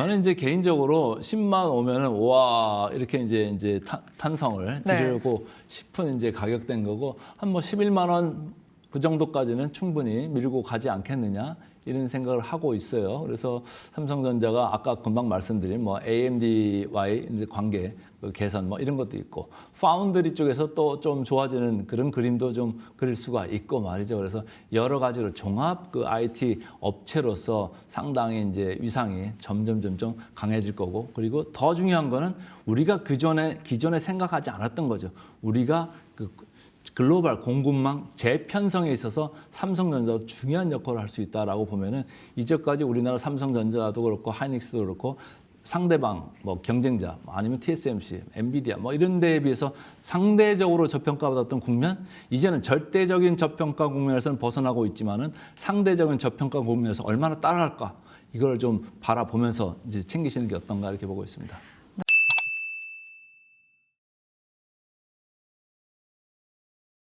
저는 이제 개인적으로 10만 오면은 와 이렇게 이제 이제 타- 탄성을 네. 지르고 싶은 이제 가격대인 거고 한 뭐 11만 원 그 정도까지는 충분히 밀고 가지 않겠느냐 이런 생각을 하고 있어요. 그래서 삼성전자가 아까 금방 말씀드린 뭐 AMD와의 관계 그 개선 뭐 이런 것도 있고 파운드리 쪽에서 또 좀 좋아지는 그런 그림도 좀 그릴 수가 있고 말이죠. 그래서 여러 가지로 종합 그 IT 업체로서 상당히 이제 위상이 점점 점점 강해질 거고 그리고 더 중요한 거는 우리가 그 전에 기존에 생각하지 않았던 거죠. 우리가 그 글로벌 공급망 재편성에 있어서 삼성전자도 중요한 역할을 할 수 있다라고 보면은 이제까지 우리나라 삼성전자도 그렇고 하이닉스도 그렇고 상대방 뭐 경쟁자 아니면 TSMC, 엔비디아 뭐 이런 데에 비해서 상대적으로 저평가받았던 국면 이제는 절대적인 저평가 국면에서는 벗어나고 있지만은 상대적인 저평가 국면에서 얼마나 따라갈까 이걸 좀 바라보면서 이제 챙기시는 게 어떤가 이렇게 보고 있습니다.